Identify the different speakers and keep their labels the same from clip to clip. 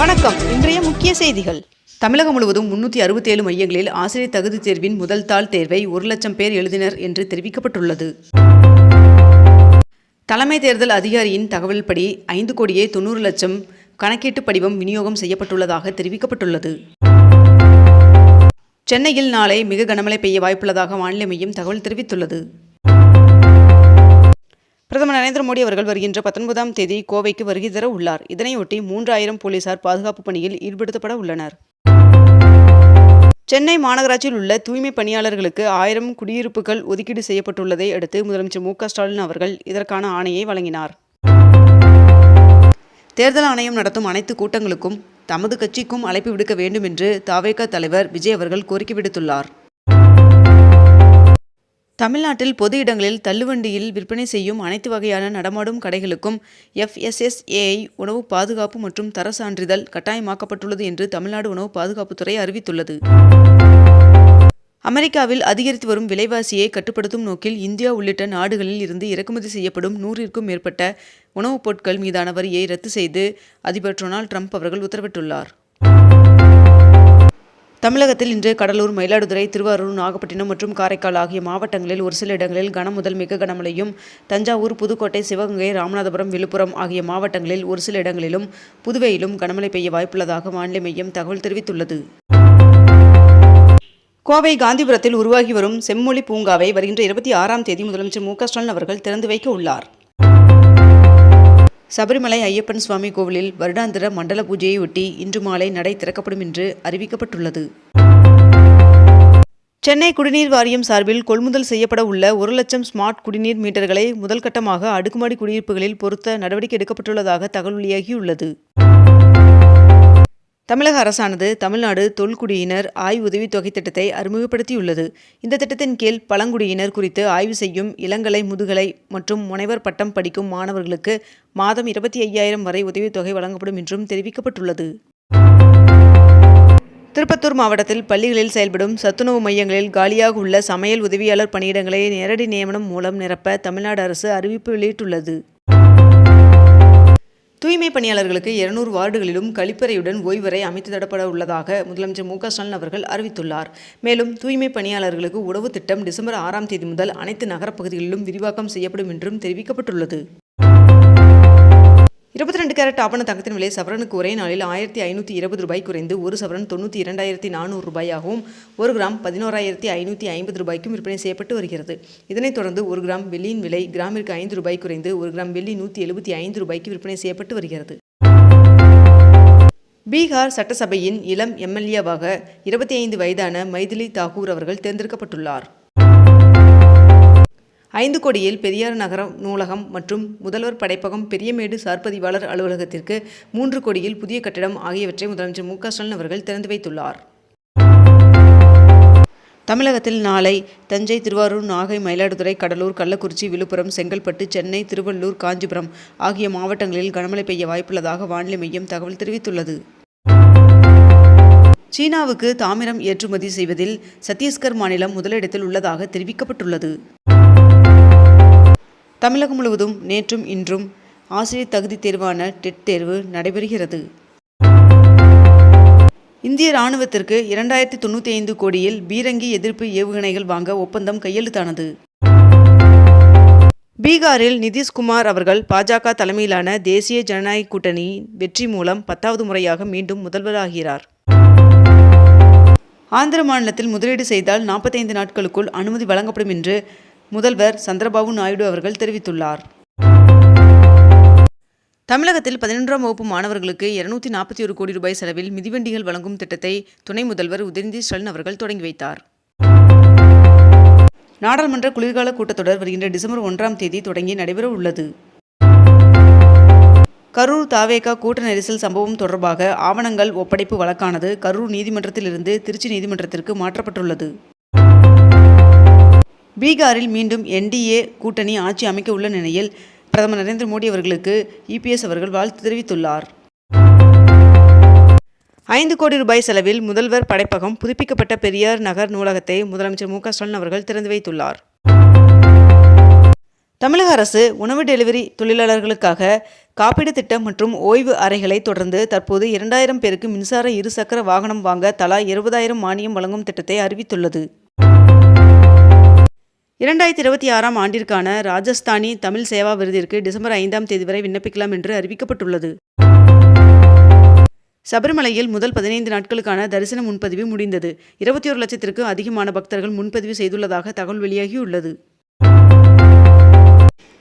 Speaker 1: வணக்கம். இன்றைய முக்கிய செய்திகள். தமிழகம் முழுவதும் முன்னூற்றி அறுபத்தேழு மையங்களில் ஆசிரியர் தகுதி தேர்வின் முதல் தாள் தேர்வை ஒரு லட்சம் பேர் எழுதினர் என்று தெரிவிக்கப்பட்டுள்ளது. தலைமை தேர்தல் அதிகாரியின் தகவல்படி ஐந்து கோடியே தொண்ணூறு லட்சம் கணக்கீட்டு படிவம் விநியோகம் செய்யப்பட்டுள்ளதாக தெரிவிக்கப்பட்டுள்ளது. சென்னையில் நாளை மிக கனமழை பெய்ய வாய்ப்புள்ளதாக வானிலை மையம் தகவல் தெரிவித்துள்ளது. பிரதமர் நரேந்திர மோடி அவர்கள் வருகின்ற பத்தொன்பதாம் தேதி கோவைக்கு வருகை தர உள்ளார். இதனையொட்டி மூன்றாயிரம் போலீசார் பாதுகாப்பு பணியில் ஈடுபடுத்தப்பட உள்ளனர். சென்னை மாநகராட்சியில் உள்ள தூய்மை பணியாளர்களுக்கு ஆயிரம் குடியிருப்புகள் ஒதுக்கீடு செய்யப்பட்டுள்ளதை அடுத்து முதலமைச்சர் மு ஸ்டாலின் அவர்கள் இதற்கான ஆணையை வழங்கினார். தேர்தல் ஆணையம் நடத்தும் அனைத்து கூட்டங்களுக்கும் தமது கட்சிக்கும் அழைப்பு விடுக்க வேண்டும் என்று தாவேக தலைவர் விஜய் அவர்கள் கோரிக்கை விடுத்துள்ளார். தமிழ்நாட்டில் பொது இடங்களில் தள்ளுவண்டியில் விற்பனை செய்யும் அனைத்து வகையான நடமாடும் கடைகளுக்கும் எஃப்எஸ்எஸ்ஏஐ உணவு பாதுகாப்பு மற்றும் தர சான்றிதழ் கட்டாயமாக்கப்பட்டுள்ளது என்று தமிழ்நாடு உணவு பாதுகாப்புத்துறை அறிவித்துள்ளது. அமெரிக்காவில் அதிகரித்து வரும் விலைவாசியை கட்டுப்படுத்தும் நோக்கில் இந்தியா உள்ளிட்ட நாடுகளில் இருந்து இறக்குமதி செய்யப்படும் நூறிற்கும் மேற்பட்ட உணவுப் பொருட்கள் மீதான வரியை ரத்து செய்து அதிபர் டொனால்ட் ட்ரம்ப் அவர்கள் உத்தரவிட்டுள்ளார். தமிழகத்தில் இன்று கடலூர் மயிலாடுதுறை திருவாரூர் நாகப்பட்டினம் மற்றும் காரைக்கால் ஆகிய மாவட்டங்களில் ஒரு சில இடங்களில் கனம் முதல் மிக கனமழையும் தஞ்சாவூர் புதுக்கோட்டை சிவகங்கை ராமநாதபுரம் விழுப்புரம் ஆகிய மாவட்டங்களில் ஒரு சில இடங்களிலும் புதுவையிலும் கனமழை பெய்ய வாய்ப்புள்ளதாக வானிலை மையம் தகவல் தெரிவித்துள்ளது. கோவை காந்திபுரத்தில் உருவாகி வரும் செம்மொழி பூங்காவை வருகின்ற இருபத்தி ஆறாம் தேதி முதலமைச்சர் மு க ஸ்டாலின் அவர்கள் திறந்து வைக்க உள்ளார். சபரிமலை ஐயப்பன் சுவாமி கோவிலில் வருடாந்திர மண்டல பூஜையை ஒட்டி இன்று மாலை நடை திறக்கப்படும் என்று அறிவிக்கப்பட்டுள்ளது. சென்னை குடிநீர் வாரியம் சார்பில் கொள்முதல் செய்யப்பட உள்ள ஒரு லட்சம் ஸ்மார்ட் குடிநீர் மீட்டர்களை முதல்கட்டமாக அடுக்குமாடி குடியிருப்புகளில் பொருத்த நடவடிக்கை எடுக்கப்பட்டுள்ளதாக தகவல் வெளியாகியுள்ளது. தமிழக அரசானது தமிழ்நாடு தொல்குடியினர் ஆய்வு உதவித்தொகை திட்டத்தை அறிமுகப்படுத்தியுள்ளது. இந்த திட்டத்தின் கீழ் பழங்குடியினர் குறித்து ஆய்வு செய்யும் இளங்கலை முதுகலை மற்றும் முனைவர் பட்டம் படிக்கும் மாணவர்களுக்கு மாதம் இருபத்தி ஐயாயிரம் வரை உதவித்தொகை வழங்கப்படும் என்றும் தெரிவிக்கப்பட்டுள்ளது. திருப்பத்தூர் மாவட்டத்தில் பள்ளிகளில் செயல்படும் சத்துணவு மையங்களில் காலியாக உள்ள சமையல் உதவியாளர் பணியிடங்களை நேரடி நியமனம் மூலம் நிரப்ப தமிழ்நாடு அரசு அறிவிப்பு வெளியிட்டுள்ளது. தூய்மை பணியாளர்களுக்கு இருநூறு வார்டுகளிலும் கழிப்பறையுடன் ஓய்வறை அமைத்து தரப்பட உள்ளதாக முதலமைச்சர் மு ஸ்டாலின் அவர்கள் அறிவித்துள்ளார். மேலும் தூய்மை பணியாளர்களுக்கு உணவு திட்டம் டிசம்பர் ஆறாம் தேதி முதல் அனைத்து நகரப்பகுதிகளிலும் விரிவாக்கம் செய்யப்படும் என்றும் தெரிவிக்கப்பட்டுள்ளது. கேரட் ஆபண தங்கத்தின் விலை சவரனுக்கு ஒரே நாளில் ஆயிரத்தி ஐநூற்றி இருபது ரூபாய் குறைந்து ஒரு சவரன் தொண்ணூற்றி இரண்டாயிரத்தி நானூறு ரூபாயாகவும் ஒரு கிராம் பதினோராயிரத்தி ஐநூற்றி ஐம்பது ரூபாய்க்கும் விற்பனை செய்யப்பட்டு வருகிறது. இதனைத் தொடர்ந்து ஒரு கிராம் வெள்ளியின் விலை கிராமிற்கு ஐந்து ரூபாய் குறைந்து ஒரு கிராம் வெள்ளி நூற்றி எழுபத்தி ஐந்து ரூபாய்க்கு விற்பனை செய்யப்பட்டு வருகிறது. பீகார் சட்டசபையின் இளம் எம்எல்ஏவாக இருபத்தி ஐந்து வயதான மைதிலி தாகூர் அவர்கள் தேர்ந்தெடுக்கப்பட்டுள்ளார். ஐந்து கோடியில் பெரியார் நகரம் நூலகம் மற்றும் முதல்வர் படைப்பகம் பெரியமேடு சார்பதிவாளர் அலுவலகத்திற்கு மூன்று கோடியில் புதிய கட்டிடம் ஆகியவற்றை முதலமைச்சர் மு க ஸ்டாலின் அவர்கள் திறந்து வைத்துள்ளார். தமிழகத்தில் நாளை தஞ்சை திருவாரூர் நாகை மயிலாடுதுறை கடலூர் கள்ளக்குறிச்சி விழுப்புரம் செங்கல்பட்டு சென்னை திருவள்ளூர் காஞ்சிபுரம் ஆகிய மாவட்டங்களில் கனமழை பெய்ய வாய்ப்புள்ளதாக வானிலை மையம் தகவல் தெரிவித்துள்ளது. சீனாவுக்கு தாமிரம் ஏற்றுமதி செய்வதில் சத்தீஸ்கர் மாநிலம் முதலிடத்தில் உள்ளதாக தெரிவிக்கப்பட்டுள்ளது. தமிழகம் முழுவதும் நேற்றும் இன்றும் ஆசிரியர் தகுதி தேர்வான டெட் தேர்வு நடைபெறுகிறது. இந்திய ராணுவத்திற்கு இரண்டாயிரத்தி தொண்ணூற்றி ஐந்து கோடியில் பீரங்கி எதிர்ப்பு ஏவுகணைகள் வாங்க ஒப்பந்தம் கையெழுத்தானது. பீகாரில் நிதிஷ்குமார் அவர்கள் பாஜக தலைமையிலான தேசிய ஜனநாயக கூட்டணி வெற்றி மூலம் பத்தாவது முறையாக மீண்டும் முதல்வராகிறார். ஆந்திர மாநிலத்தில் முதலீடு செய்தால் நாற்பத்தைந்து நாட்களுக்குள் அனுமதி வழங்கப்படும் என்று முதல்வர் சந்திரபாபு நாயுடு அவர்கள் தெரிவித்துள்ளார். தமிழகத்தில் பதினொன்றாம் வகுப்பு மாணவர்களுக்கு இருநூத்தி நாற்பத்தி ஒரு கோடி ரூபாய் செலவில் மிதிவண்டிகள் வழங்கும் திட்டத்தை துணை முதல்வர் உதயநிதி ஸ்டாலின் அவர்கள் தொடங்கி வைத்தார். நாடாளுமன்ற குளிர்கால கூட்டத்தொடர் வருகின்ற டிசம்பர் ஒன்றாம் தேதி தொடங்கி நடைபெற உள்ளது. கரூர் தாவேகா கூட்ட நெரிசல் சம்பவம் தொடர்பாக ஆவணங்கள் ஒப்படைப்பு வழக்கானது கரூர் நீதிமன்றத்திலிருந்து திருச்சி நீதிமன்றத்திற்கு மாற்றப்பட்டுள்ளது. பீகாரில் மீண்டும் என்டிஏ கூட்டணி ஆட்சி அமைக்க உள்ள நிலையில் பிரதமர் நரேந்திர மோடி அவர்களுக்கு இபிஎஸ் அவர்கள் வாழ்த்து தெரிவித்துள்ளார். ஐந்து கோடி ரூபாய் செலவில் முதல்வர் படைப்பகம் புதுப்பிக்கப்பட்ட பெரியார் நகர் நூலகத்தை முதலமைச்சர் மு ஸ்டாலின் அவர்கள் திறந்து வைத்துள்ளார். தமிழக அரசு உணவு டெலிவரி தொழிலாளர்களுக்காக காப்பீடு திட்டம் மற்றும் ஓய்வு அறைகளை தொடர்ந்து தற்போது இரண்டாயிரம் பேருக்கு மின்சார இருசக்கர வாகனம் வாங்க தலா இருபதாயிரம் மானியம் வழங்கும் திட்டத்தை அறிவித்துள்ளது. இரண்டாயிரத்தி இருபத்தி ஆறாம் ஆண்டிற்கான ராஜஸ்தானி தமிழ் சேவா விருதிற்கு டிசம்பர் ஐந்தாம் தேதி வரை விண்ணப்பிக்கலாம் என்று அறிவிக்கப்பட்டுள்ளது. சபரிமலையில் முதல் பதினைந்து நாட்களுக்கான தரிசன முன்பதிவு முடிந்தது. இருபத்தி ஒரு லட்சத்திற்கு அதிகமான பக்தர்கள் முன்பதிவு செய்துள்ளதாக தகவல் வெளியாகியுள்ளது.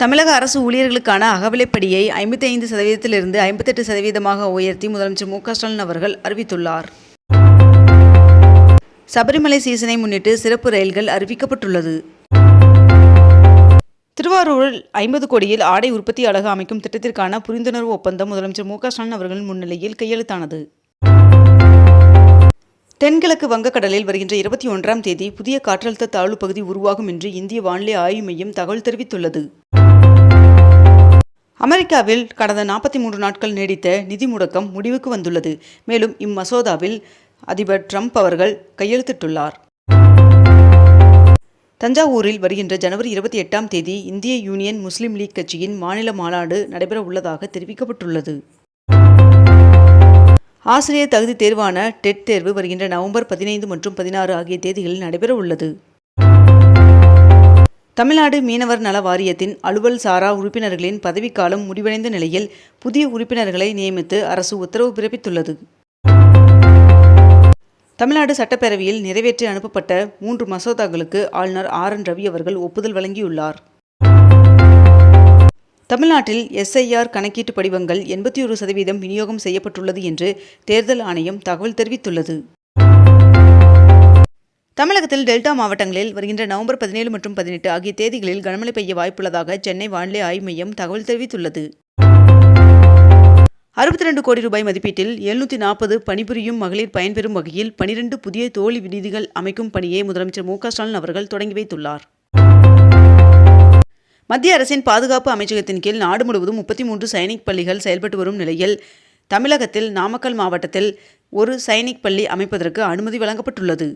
Speaker 1: தமிழக அரசு ஊழியர்களுக்கான அகவிலைப்படியை ஐம்பத்தி ஐந்து சதவீதத்திலிருந்து ஐம்பத்தெட்டு சதவீதமாக உயர்த்தி முதலமைச்சர் மு ஸ்டாலின் அவர்கள் அறிவித்துள்ளார். சபரிமலை சீசனை முன்னிட்டு சிறப்பு ரயில்கள் அறிவிக்கப்பட்டுள்ளது. திருவாரூரில் ஐம்பது கோடியில் ஆடை உற்பத்தி அழகு அமைக்கும் திட்டத்திற்கான புரிந்துணர்வு ஒப்பந்தம் முதலமைச்சர் மு க ஸ்டாலின் அவர்களின் முன்னிலையில் கையெழுத்தானது. தென்கிழக்கு வங்கக்கடலில் வருகின்ற இருபத்தி ஒன்றாம் தேதி புதிய காற்றழுத்த தாழ்வு பகுதி உருவாகும் என்று இந்திய வானிலை ஆய்வு மையம் தகவல் தெரிவித்துள்ளது. அமெரிக்காவில் கடந்த நாற்பத்தி மூன்று நாட்கள் நீடித்த நிதி முடக்கம் முடிவுக்கு வந்துள்ளது. மேலும் இம்மசோதாவில் அதிபர் ட்ரம்ப் அவர்கள் கையெழுத்திட்டுள்ளார். தஞ்சாவூரில் வருகின்ற ஜனவரி இருபத்தி எட்டாம் தேதி இந்திய யூனியன் முஸ்லீம் லீக் கட்சியின் மாநில மாநாடு நடைபெற உள்ளதாக தெரிவிக்கப்பட்டுள்ளது. ஆசிரியர் தகுதி தேர்வான டெட் தேர்வு வருகின்ற நவம்பர் பதினைந்து மற்றும் பதினாறு ஆகிய தேதிகளில் நடைபெற உள்ளது தமிழ்நாடு மீனவர் நல வாரியத்தின் அலுவல் சாரா உறுப்பினர்களின் பதவிக்காலம் முடிவடைந்த நிலையில் புதிய உறுப்பினர்களை நியமித்து அரசு உத்தரவு பிறப்பித்துள்ளது. தமிழ்நாடு சட்டப்பேரவையில் நிறைவேற்றி அனுப்பப்பட்ட மூன்று மசோதாக்களுக்கு ஆளுநர் ஆர் என் ரவி அவர்கள் ஒப்புதல் வழங்கியுள்ளார். தமிழ்நாட்டில் எஸ்ஐஆர் கணக்கீட்டு படிவங்கள் எண்பத்தி ஒரு சதவீதம் விநியோகம் செய்யப்பட்டுள்ளது என்று தேர்தல் ஆணையம் தகவல் தெரிவித்துள்ளது. தமிழகத்தில் டெல்டா மாவட்டங்களில் வருகின்ற நவம்பர் பதினேழு மற்றும் பதினெட்டு ஆகிய தேதிகளில் கனமழை பெய்ய வாய்ப்புள்ளதாக சென்னை வானிலை ஆய்வு மையம் தகவல் தெரிவித்துள்ளது. அறுபத்தி ரெண்டு கோடி ரூபாய் மதிப்பீட்டில் எழுநூற்றி நாற்பது பணிபுரியும் மகளிர் பயன்பெறும் வகையில் பனிரெண்டு புதிய தோழி விடுதிகள் அமைக்கும் பணியை முதலமைச்சர் மு ஸ்டாலின் அவர்கள் தொடங்கி வைத்துள்ளார். மத்திய அரசின் பாதுகாப்பு அமைச்சகத்தின் கீழ் நாடு முழுவதும் முப்பத்தி மூன்று சைனிக் பள்ளிகள் செயல்பட்டு வரும் நிலையில் தமிழகத்தில் நாமக்கல் மாவட்டத்தில் ஒரு சைனிக் பள்ளி அமைப்பதற்கு அனுமதி வழங்கப்பட்டுள்ளது.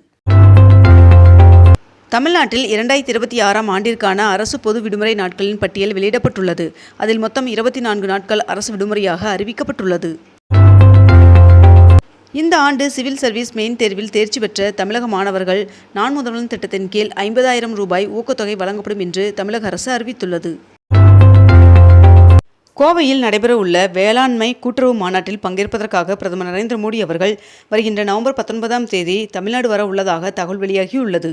Speaker 1: தமிழ்நாட்டில் இரண்டாயிரத்தி இருபத்தி ஆறாம் ஆண்டிற்கான அரசு பொது விடுமுறை நாட்களின் பட்டியல் வெளியிடப்பட்டுள்ளது. அதில் மொத்தம் இருபத்தி நான்கு நாட்கள் அரசு விடுமுறையாக அறிவிக்கப்பட்டுள்ளது. இந்த ஆண்டு சிவில் சர்வீஸ் மெயின் தேர்வில் தேர்ச்சி பெற்ற தமிழக மாணவர்கள் நான் முதல்வன் திட்டத்தின் கீழ் ஐம்பதாயிரம் ரூபாய் ஊக்கத்தொகை வழங்கப்படும் என்று தமிழக அரசு அறிவித்துள்ளது. கோவையில் நடைபெறவுள்ள வேளாண்மை கூட்டுறவு மாநாட்டில் பங்கேற்பதற்காக பிரதமர் நரேந்திர மோடி அவர்கள் வருகின்ற நவம்பர் பத்தொன்பதாம் தேதி தமிழ்நாடு வர உள்ளதாக தகவல் வெளியாகியுள்ளது.